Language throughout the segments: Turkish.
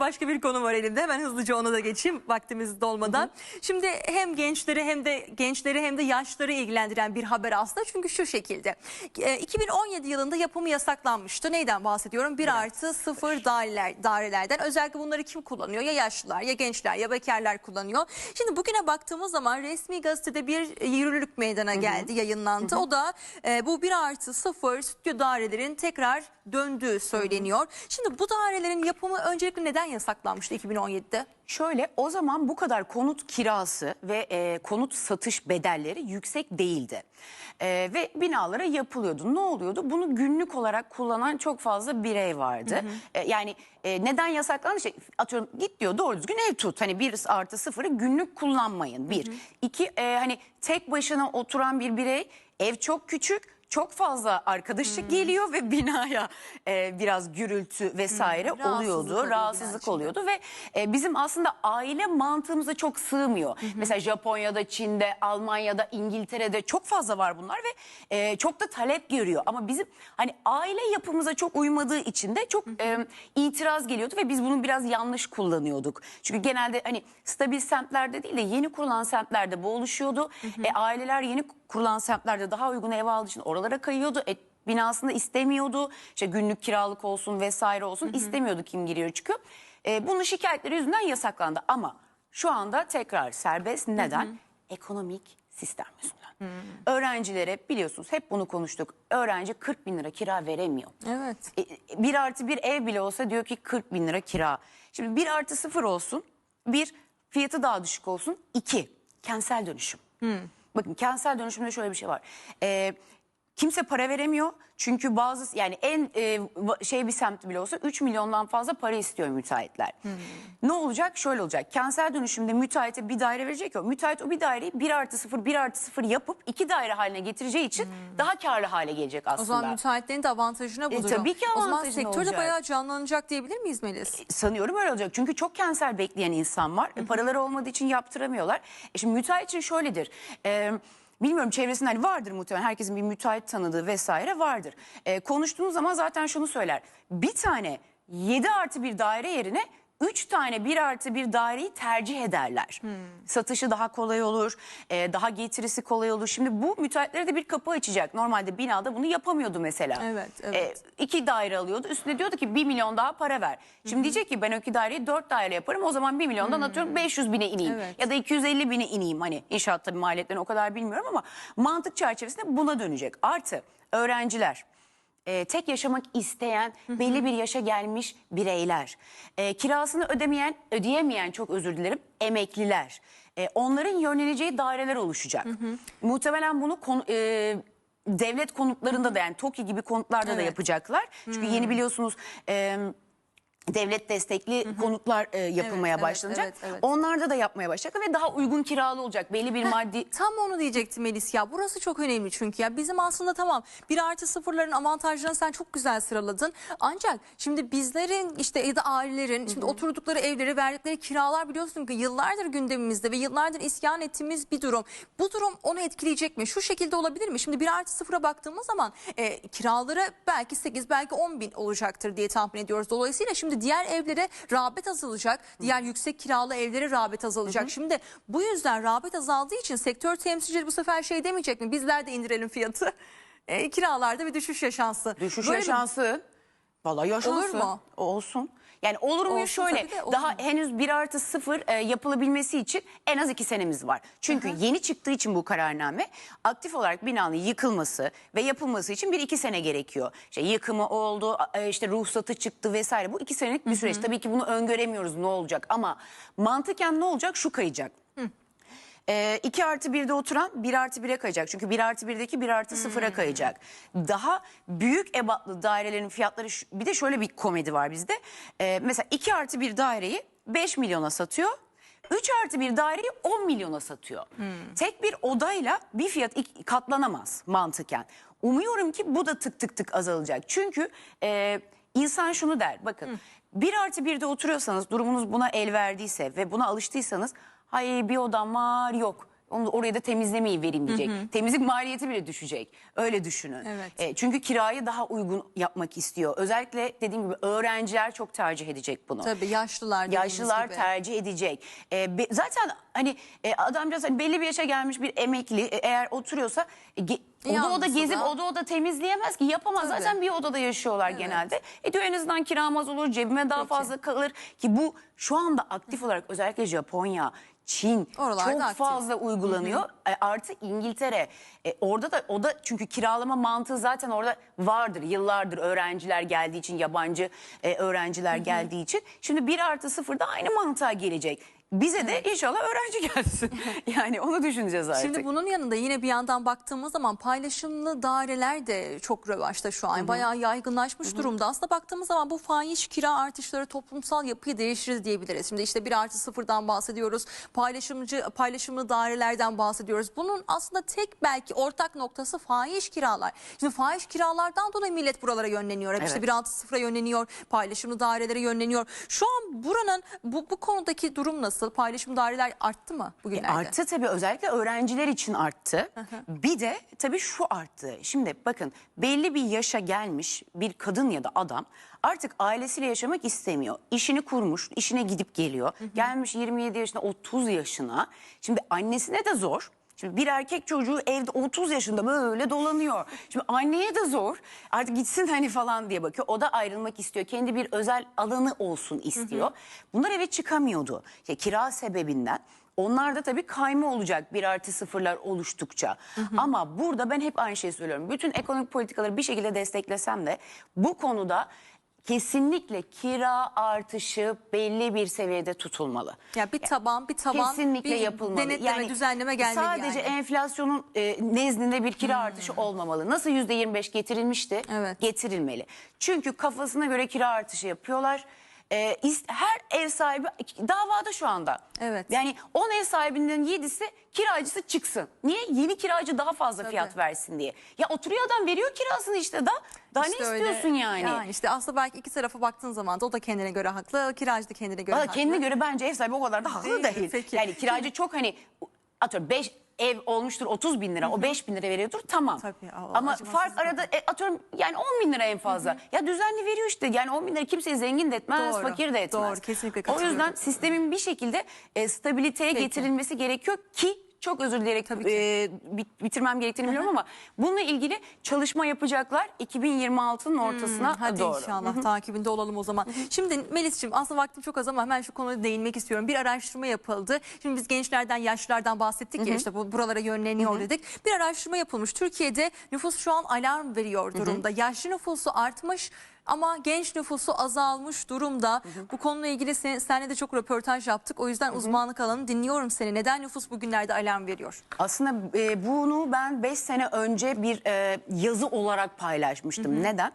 Başka bir konu var elimde. Hemen hızlıca ona da geçeyim vaktimiz dolmadan. Şimdi hem gençleri hem de gençleri hem de yaşları ilgilendiren bir haber aslında. Çünkü şu şekilde. E, 2017 yılında yapımı yasaklanmıştı. Neyden bahsediyorum? 1 artı 0 daireler, dairelerden. Özellikle bunları kim kullanıyor? Ya yaşlılar ya gençler ya bekarlar kullanıyor. Şimdi bugüne baktığımız zaman resmi gazetede bir yürürlük meydana geldi, yayınlandı. O da e, bu 1 artı 0 stüdyo dairelerin tekrar döndüğü söyleniyor. Şimdi bu dairelerin yapımı öncelikle neden yasaklanmıştı 2017'de? Şöyle o zaman bu kadar konut kirası ve e, konut satış bedelleri yüksek değildi. E, ve binalara yapılıyordu. Ne oluyordu? Bunu günlük olarak kullanan çok fazla birey vardı. E, yani e, neden yasaklandı? İşte atıyorum git diyor doğru düzgün ev tut. Hani bir artı sıfırı günlük kullanmayın. Bir. İki e, hani tek başına oturan bir birey ev çok küçük. Çok fazla arkadaşı geliyor ve binaya e, biraz gürültü vesaire Rahatsızlık oluyordu. oluyor Rahatsızlık oluyordu ve e, bizim aslında aile mantığımıza çok sığmıyor. Mesela Japonya'da, Çin'de, Almanya'da, İngiltere'de çok fazla var bunlar ve e, çok da talep görüyor. Ama bizim hani aile yapımıza çok uymadığı için de çok e, itiraz geliyordu ve biz bunu biraz yanlış kullanıyorduk. Çünkü genelde hani stabil semtlerde değil de yeni kurulan semtlerde bu oluşuyordu. E, aileler yeni kurulan semtlerde daha uygun ev aldığı için oralara kayıyordu. E, binasında istemiyordu. İşte günlük kiralık olsun vesaire olsun istemiyordu kim giriyor çıkıyor. E, bunun şikayetleri yüzünden yasaklandı ama şu anda tekrar serbest. Neden? Ekonomik sistem yüzünden. Öğrencilere biliyorsunuz hep bunu konuştuk. Öğrenci 40 bin lira kira veremiyor. Evet. E, bir artı bir ev bile olsa diyor ki 40 bin lira kira. Şimdi bir artı sıfır olsun. Bir fiyatı daha düşük olsun. İki kentsel dönüşüm. Bakın kentsel dönüşümde şöyle bir şey var. Ee, kimse para veremiyor. Çünkü bazı yani en e, şey bir semt bile olsa 3 milyondan fazla para istiyor müteahhitler. Ne olacak? Şöyle olacak. Kentsel dönüşümde müteahhite bir daire verecek ya. Müteahhit o bir daireyi 1 artı 0 1 artı 0 yapıp iki daire haline getireceği için daha karlı hale gelecek O aslında. zaman müteahhitlerin de avantajına bu E, tabii ki O zaman avantajına sektör de olacak. bayağı canlanacak diyebilir miyiz Melis? Sanıyorum öyle olacak. Çünkü çok kanser bekleyen insan var. E, Paraları olmadığı için yaptıramıyorlar. E şimdi müteahhit için şöyledir. E, bilmiyorum çevresinde hani vardır muhtemelen. Herkesin bir müteahhit tanıdığı vesaire vardır. E, konuştuğunuz zaman zaten şunu söyler. Bir tane 7 artı bir daire yerine 3 tane 1 artı bir daireyi tercih ederler. Satışı daha kolay olur, e, daha getirisi kolay olur. Şimdi bu müteahhitlere de bir kapı açacak. Normalde binada bunu yapamıyordu mesela. Evet, evet. E, iki daire alıyordu. Üstüne diyordu ki 1 milyon daha para ver. Şimdi diyecek ki ben o iki daireyi 4 daire yaparım. O zaman 1 milyondan atıyorum 500 bine ineyim. Evet. Ya da 250 bine ineyim. Hani inşaat tabii maliyetlerini o kadar bilmiyorum ama mantık çerçevesinde buna dönecek. Artı öğrenciler. E, tek yaşamak isteyen belli bir yaşa gelmiş bireyler, e, kirasını ödemeyen, ödeyemeyen çok özür dilerim emekliler, E, onların yöneleceği daireler oluşacak. Muhtemelen bunu konu- e, devlet konutlarında da yani TOKİ gibi konutlarda da Evet. yapacaklar. Çünkü yeni biliyorsunuz e, devlet destekli konutlar e, yapılmaya evet, başlanacak. evet, evet. Onlarda da yapmaya başlayacak ve daha uygun kiralı olacak. Belli bir maddi Tam onu diyecektim Melis ya. Burası çok önemli çünkü ya bizim aslında tamam bir artı sıfırların avantajlarını sen çok güzel sıraladın. Ancak şimdi bizlerin işte ya da ailelerin şimdi oturdukları evleri verdikleri kiralar biliyorsun ki yıllardır gündemimizde ve yıllardır isyan ettiğimiz bir durum. Bu durum onu etkileyecek mi? Şu şekilde olabilir mi? Şimdi bir artı sıfıra baktığımız zaman e, kiraları belki 8 belki 10 bin olacaktır diye tahmin ediyoruz. Dolayısıyla şimdi diğer evlere rağbet azalacak. Diğer yüksek kiralı evlere rağbet azalacak. Şimdi bu yüzden rağbet azaldığı için sektör temsilcileri bu sefer şey demeyecek mi? Bizler de indirelim fiyatı. E, kiralarda bir düşüş yaşansın. düşüş Böyle bir- yaşansın. Vallahi yaşansın. Olur mu? Olsun. Yani olur mu Olsun şöyle tabii de, olur daha henüz 1 artı 0 e, yapılabilmesi için en az 2 senemiz var. Çünkü yeni çıktığı için bu kararname aktif olarak binanın yıkılması ve yapılması için bir iki sene gerekiyor. İşte yıkımı oldu e, işte ruhsatı çıktı vesaire bu iki senelik bir süreç. Tabii ki bunu öngöremiyoruz ne olacak ama mantıken ne olacak şu kayacak. 2 artı 1'de oturan 1 artı 1'e kayacak. Çünkü 1 artı 1'deki 1 artı 0'a kayacak. Daha büyük ebatlı dairelerin fiyatları bir de şöyle bir komedi var bizde. Ee, mesela 2 artı 1 daireyi 5 milyona satıyor. 3 artı 1 daireyi 10 milyona satıyor. Tek bir odayla bir fiyat ik- katlanamaz mantıken. Umuyorum ki bu da tık tık tık azalacak. Çünkü e, insan şunu der bakın 1 artı 1'de oturuyorsanız durumunuz buna el verdiyse ve buna alıştıysanız hay bir odam var yok onu oraya da temizlemeyi vereyim diyecek. Temizlik maliyeti bile düşecek. Öyle düşünün. Evet. E, çünkü kirayı daha uygun yapmak istiyor. Özellikle dediğim gibi öğrenciler çok tercih edecek bunu. Tabii yaşlılar Yaşlılar gibi. tercih edecek. E, be- zaten hani e, adamcağız hani belli bir yaşa gelmiş bir emekli e, eğer oturuyorsa e, ge- oda oda gezip da- oda oda temizleyemez ki yapamaz. Tabii. Zaten bir odada yaşıyorlar genelde. E diyor en azından kiramaz olur cebime daha Peki. fazla kalır ki bu şu anda aktif olarak özellikle Japonya Çin Oralarda çok aktif. fazla uygulanıyor. E, artı İngiltere. E, orada da o da çünkü kiralama mantığı zaten orada vardır. Yıllardır öğrenciler geldiği için yabancı e, öğrenciler geldiği için. Şimdi 1 artı 0 da aynı mantığa gelecek. Bize de inşallah öğrenci gelsin. yani onu düşüneceğiz artık. Şimdi bunun yanında yine bir yandan baktığımız zaman paylaşımlı daireler de çok revaçta şu an. Bayağı yaygınlaşmış durumda. Aslında baktığımız zaman bu fahiş kira artışları toplumsal yapıyı değiştirir diyebiliriz. Şimdi işte bir artı sıfırdan bahsediyoruz. Paylaşımcı paylaşımlı dairelerden bahsediyoruz. Bunun aslında tek belki ortak noktası fahiş kiralar. Şimdi fahiş kiralardan dolayı millet buralara yönleniyor. Hep işte Evet. bir artı sıfıra yönleniyor. Paylaşımlı dairelere yönleniyor. Şu an buranın bu, bu konudaki durum nasıl? Paylaşımlı daireler arttı mı bugünlerde? E, Arttı tabii özellikle öğrenciler için arttı. Bir de tabii şu arttı. Şimdi bakın belli bir yaşa gelmiş bir kadın ya da adam artık ailesiyle yaşamak istemiyor. İşini kurmuş, işine gidip geliyor. Gelmiş 27 yaşına 30 yaşına. Şimdi annesine de zor. Şimdi bir erkek çocuğu evde 30 yaşında böyle dolanıyor. Şimdi anneye de zor. Artık gitsin hani falan diye bakıyor. O da ayrılmak istiyor. Kendi bir özel alanı olsun istiyor. Bunlar eve çıkamıyordu. İşte kira sebebinden. Onlar da tabii kayma olacak bir artı sıfırlar oluştukça. Ama burada ben hep aynı şeyi söylüyorum. Bütün ekonomik politikaları bir şekilde desteklesem de bu konuda kesinlikle kira artışı belli bir seviyede tutulmalı. Ya bir taban, bir taban, Kesinlikle bir yapılmalı. denetleme, düzenleme gelmeli Sadece yani. Hmm. enflasyonun e, nezdinde bir kira artışı olmamalı. Nasıl yüzde 25 getirilmişti? Evet. Getirilmeli. Çünkü kafasına göre kira artışı yapıyorlar. E, is- her ev sahibi davada şu anda. Evet. Yani 10 ev sahibinden 7'si kiracısı çıksın. Niye? Yeni kiracı daha fazla Tabii. fiyat versin diye. Ya oturuyor adam veriyor kirasını işte da. Daha İşte ne öyle. istiyorsun yani? Yani işte aslında belki iki tarafa baktığın zaman da o da kendine göre haklı, kiracı da kendine göre Valla haklı. kendine göre bence ev sahibi o kadar da haklı Değil, değil. peki. Yani kiracı çok hani atıyorum 5 ev olmuştur 30 bin lira o 5 bin lira veriyordur tamam. Tabii, Allah Ama acımasız fark arada e, atıyorum yani 10 bin lira en fazla. Ya düzenli veriyor işte yani 10 bin lira kimseyi zengin de etmez Doğru, fakir de etmez. doğru, kesinlikle O yüzden sistemin bir şekilde e, stabiliteye Peki. getirilmesi gerekiyor ki çok özür dileyerek Tabii ki. e, bit- bitirmem gerektiğini biliyorum ama bununla ilgili çalışma yapacaklar 2026'nın ortasına Hmm, Hadi doğru. inşallah takibinde olalım o zaman. Şimdi Melis'ciğim aslında vaktim çok az ama hemen şu konuya değinmek istiyorum. Bir araştırma yapıldı. Şimdi biz gençlerden, yaşlılardan bahsettik ya işte bu buralara yönleniyor dedik. Bir araştırma yapılmış. Türkiye'de nüfus şu an alarm veriyor durumda. Yaşlı nüfusu artmış ama genç nüfusu azalmış durumda. Bu konuyla ilgili sen, seninle de çok röportaj yaptık. O yüzden uzmanlık alanı dinliyorum seni. Neden nüfus bugünlerde alarm veriyor? Aslında e, bunu ben 5 sene önce bir e, yazı olarak paylaşmıştım. Neden?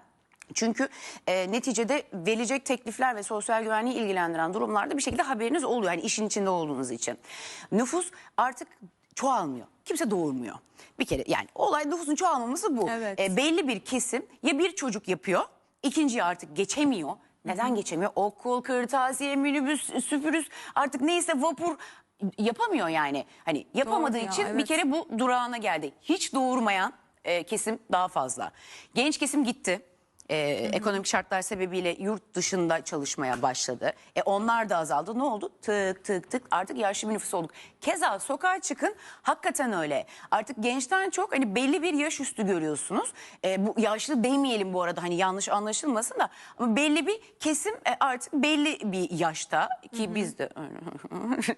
Çünkü e, neticede verilecek teklifler ve sosyal güvenliği ilgilendiren durumlarda bir şekilde haberiniz oluyor. Yani işin içinde olduğunuz için. Nüfus artık çoğalmıyor. Kimse doğurmuyor. Bir kere yani olay nüfusun çoğalmaması bu. Evet. E, belli bir kesim ya bir çocuk yapıyor, ikinciyi artık geçemiyor. Neden geçemiyor? Okul, kırtasiye, minibüs, süpürüz artık neyse vapur yapamıyor yani. Hani yapamadığı Doğru ya, için bir evet. kere bu durağına geldi. Hiç doğurmayan e, kesim daha fazla. Genç kesim gitti. E, ekonomik şartlar sebebiyle yurt dışında çalışmaya başladı. E, onlar da azaldı. Ne oldu? Tık tık tık artık yaşlı bir nüfus olduk. Keza sokağa çıkın hakikaten öyle. Artık gençten çok hani belli bir yaş üstü görüyorsunuz. E, bu yaşlı demeyelim bu arada hani yanlış anlaşılmasın da. Ama belli bir kesim e, artık belli bir yaşta ki biz de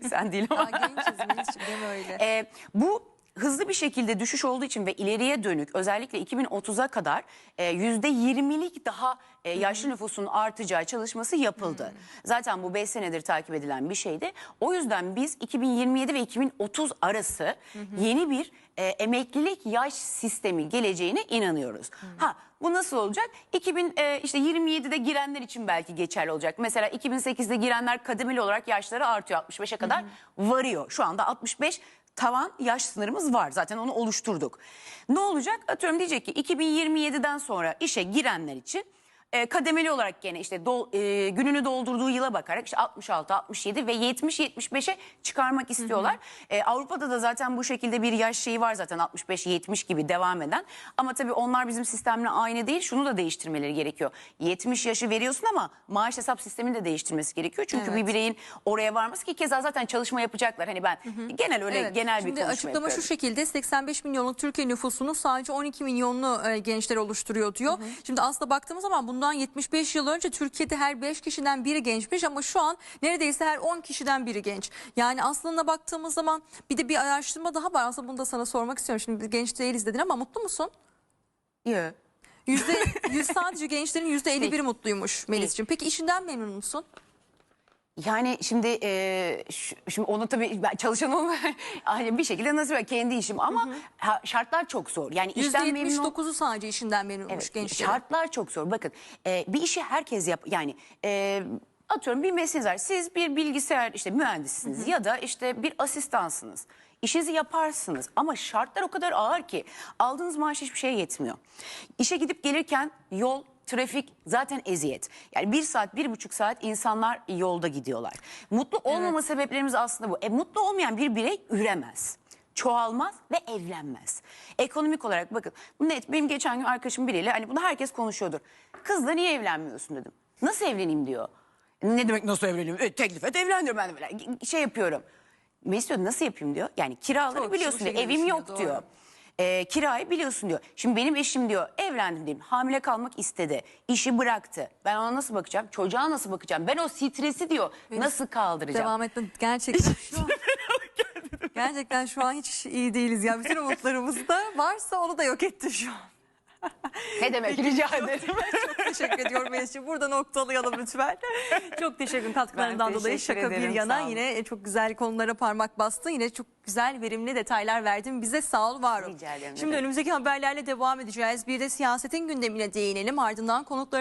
sen değil ama. Daha gençiz mi öyle? E, bu hızlı bir şekilde düşüş olduğu için ve ileriye dönük özellikle 2030'a kadar e, yüzde 20'lik daha e, yaşlı nüfusun artacağı çalışması yapıldı. Zaten bu 5 senedir takip edilen bir şeydi. O yüzden biz 2027 ve 2030 arası yeni bir e, emeklilik yaş sistemi geleceğine inanıyoruz. Ha bu nasıl olacak? 2000 e, işte 27'de girenler için belki geçerli olacak. Mesela 2008'de girenler kademeli olarak yaşları artıyor 65'e kadar varıyor. Şu anda 65 tavan yaş sınırımız var. Zaten onu oluşturduk. Ne olacak? Atıyorum diyecek ki 2027'den sonra işe girenler için e, kademeli olarak gene işte dol- e, gününü doldurduğu yıla bakarak işte 66, 67 ve 70, 75'e çıkarmak istiyorlar. E, Avrupa'da da zaten bu şekilde bir yaş şeyi var zaten 65, 70 gibi devam eden. Ama tabii onlar bizim sistemle aynı değil. Şunu da değiştirmeleri gerekiyor. 70 yaşı veriyorsun ama maaş hesap sistemini de değiştirmesi gerekiyor. Çünkü Evet. bir bireyin oraya varması ki keza zaten çalışma yapacaklar. Hani ben genel öyle Evet. genel bir Şimdi konuşma açıklama yapıyorum. şu şekilde 85 milyonluk Türkiye nüfusunun sadece 12 milyonlu e, gençler oluşturuyor diyor. Şimdi aslında baktığımız zaman bundan 75 yıl önce Türkiye'de her 5 kişiden biri gençmiş ama şu an neredeyse her 10 kişiden biri genç. Yani aslında baktığımız zaman bir de bir araştırma daha var. Aslında bunu da sana sormak istiyorum. Şimdi genç değiliz dedin ama mutlu musun? Yok. Yüzde, yüz sadece gençlerin yüzde 51'i mutluymuş Melis'ciğim. Peki işinden memnun musun? Yani şimdi e, ş- şimdi onu tabii ben çalışan olma hani bir şekilde nasıl kendi işim ama ha- şartlar çok zor. Yani işten memnun ol- %79'u sadece işinden memnunmuş Evet, gençlerin. Şartlar çok zor. Bakın e, bir işi herkes yap yani e, atıyorum bir mesleğiniz var. Siz bir bilgisayar işte mühendissiniz ya da işte bir asistansınız. İşinizi yaparsınız ama şartlar o kadar ağır ki aldığınız maaş hiçbir şeye yetmiyor. İşe gidip gelirken yol Trafik zaten eziyet. Yani bir saat, bir buçuk saat insanlar yolda gidiyorlar. Mutlu olmama sebeplerimiz aslında bu. E, mutlu olmayan bir birey üremez çoğalmaz ve evlenmez. Ekonomik olarak bakın net benim geçen gün arkadaşım biriyle hani bunu herkes konuşuyordur. Kızla niye evlenmiyorsun dedim. Nasıl evleneyim diyor. Ne demek nasıl evleneyim? E, teklif et evlen diyor ben de böyle şey yapıyorum. Diyor nasıl yapayım diyor. Yani kiraları Çok biliyorsun diyor. Evim yok doğru. diyor. E, kirayı biliyorsun diyor. Şimdi benim eşim diyor evlendim diyeyim hamile kalmak istedi. İşi bıraktı. Ben ona nasıl bakacağım? Çocuğa nasıl bakacağım? Ben o stresi diyor nasıl kaldıracağım? Devam etme. Gerçekten şu an, gerçekten şu an hiç iyi değiliz ya. Bütün umutlarımız da varsa onu da yok etti şu an. Ne demek rica ederim. Çok teşekkür ediyorum Melis'ciğim. Burada noktalayalım lütfen. Çok teşekkür ederim katkılarından dolayı. Şaka bir ederim, yana sağ olun. yine çok güzel konulara parmak bastın. Yine çok güzel verimli detaylar verdin. Bize sağ ol var ol. Rica ederim, Şimdi önümüzdeki haberlerle devam edeceğiz. Bir de siyasetin gündemine değinelim. Ardından konuklarımız